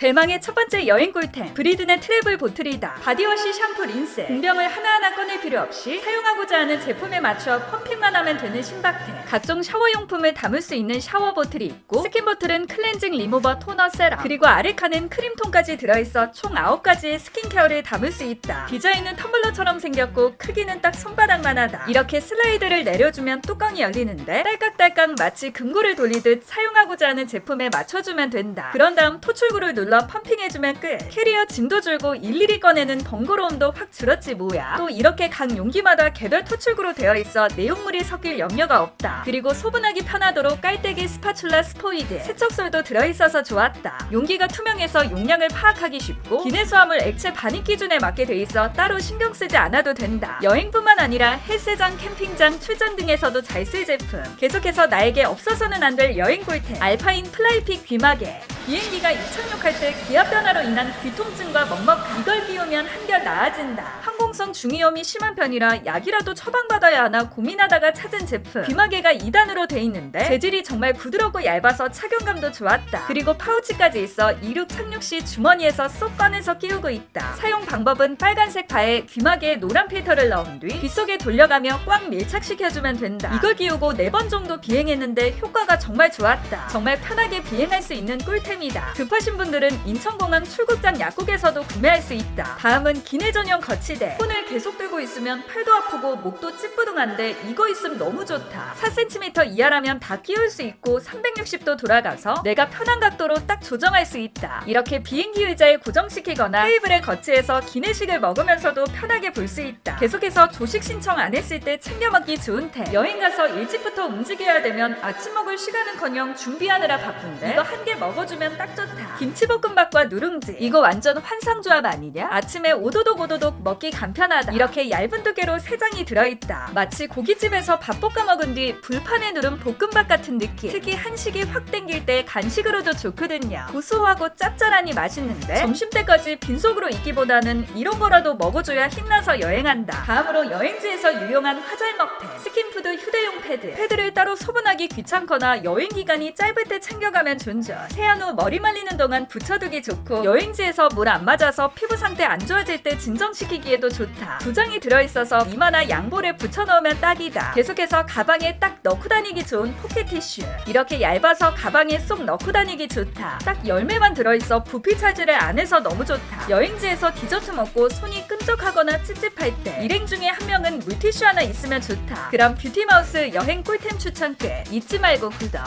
대망의 첫 번째 여행 꿀템 브리드의 트래블 보틀이다. 바디워시 샴푸 린스 공병을 하나하나 꺼낼 필요 없이 사용하고자 하는 제품에 맞춰 펌핑만 하면 되는 신박템. 각종 샤워용품을 담을 수 있는 샤워 보틀이 있고 스킨 보틀은 클렌징 리무버 토너 세럼. 그리고 아래칸은 크림통까지 들어있어 총 9가지의 스킨케어를 담을 수 있다. 디자인은 텀블러처럼 생겼고 크기는 딱 손바닥만 하다. 이렇게 슬라이드를 내려주면 뚜껑이 열리는데 딸깍딸깍 마치 금고를 돌리듯 사용하고자 하는 제품에 맞춰주면 된다. 그런 다음 토출구를 눌러 펌핑해주면 끝. 캐리어 짐도 줄고 일일이 꺼내는 번거로움도 확 줄었지 뭐야. 또 이렇게 각 용기마다 개별 토출구로 되어 있어 내용물이 섞일 염려가 없다. 그리고 소분하기 편하도록 깔때기 스파츌라 스포이드 세척솔도 들어있어서 좋았다. 용기가 투명해서 용량을 파악하기 쉽고 기내 수화물 액체 반입 기준에 맞게 돼 있어 따로 신경 쓰지 않아도 된다. 여행뿐만 아니라 헬스장 캠핑장 출전 등에서도 잘 쓸 제품. 계속해서 나에게 없어서는 안 될 여행 꿀템. 알파인 플라이픽 귀마개 비행기가 이착륙할 때 기압 변화로 인한 귀통증과 먹먹함 이걸 끼 우면 한결 나아진다. 항공성 중이염이 심한 편이라 약이라도 처방받아야 하나 고민하다가 찾은 제품. 귀마개가 2단으로 돼 있는데 재질이 정말 부드럽고 얇아서 착용감도 좋았다. 그리고 파우치까지 있어 이륙 착륙 시 주머니에서 쏙 꺼내서 끼우고 있다. 사용 방법은 빨간색 바에 귀마개에 노란 필터를 넣은 뒤 귓속에 돌려가며 꽉 밀착시켜주면 된다. 이걸 끼우고 4번 정도 비행했는데 효과가 정말 좋았다. 정말 편하게 비행할 수 있는 꿀템이다. 급하신 분들은 인천공항 출국장 약국에서도 구매할 수 있다 다음은 기내 전용 거치대. 폰을 계속 들고 있으면 팔도 아프고 목도 찌뿌둥한데 이거 있으면 너무 좋다. 4cm 이하라면 다 끼울 수 있고 360도 돌아가서 내가 편한 각도로 딱 조정할 수 있다. 이렇게 비행기 의자에 고정시키거나 테이블에 거치해서 기내식을 먹으면서도 편하게 볼 수 있다. 계속해서 조식 신청 안 했을 때 챙겨 먹기 좋은 템. 여행 가서 일찍부터 움직여야 되면 아침 먹을 시간은커녕 준비하느라 바쁜데 이거 한 개 먹어주면 딱 좋다. 김치볶음밥과 누룽지. 이거 완전 환상조합 아니냐 에 오도독 오도독 먹기 간편하다. 이렇게 얇은 두께로 세 장이 들어있다. 마치 고깃집에서 밥 볶아 먹은 뒤 불판에 누른 볶음밥 같은 느낌. 특히 한식이 확 땡길 때 간식으로도 좋거든요. 고소하고 짭짤하니 맛있는데 점심때까지 빈속으로 있기보다는 이런 거라도 먹어줘야 힘나서 여행한다. 다음으로 여행지에서 유용한 화잘 먹패 스킨푸드 휴대용 패드. 패드를 따로 소분하기 귀찮거나 여행 기간이 짧을 때 챙겨가면 존재. 세안 후 머리 말리는 동안 붙여두기 좋고 여행지에서 물 안 맞아서 피부 상태 안 좋아질 때 진정시키기에도 좋다. 두 장이 들어있어서 이마나 양볼에 붙여넣으면 딱이다. 계속해서 가방에 딱 넣고 다니기 좋은 포켓 티슈. 이렇게 얇아서 가방에 쏙 넣고 다니기 좋다. 딱 열매만 들어있어 부피 차지를 안 해서 너무 좋다. 여행지에서 디저트 먹고 손이 끈적하거나 찝찝할 때 일행 중에 한 명은 물티슈 하나 있으면 좋다. 그럼 뷰티마우스 여행 꿀템 추천 끝 잊지 말고 구독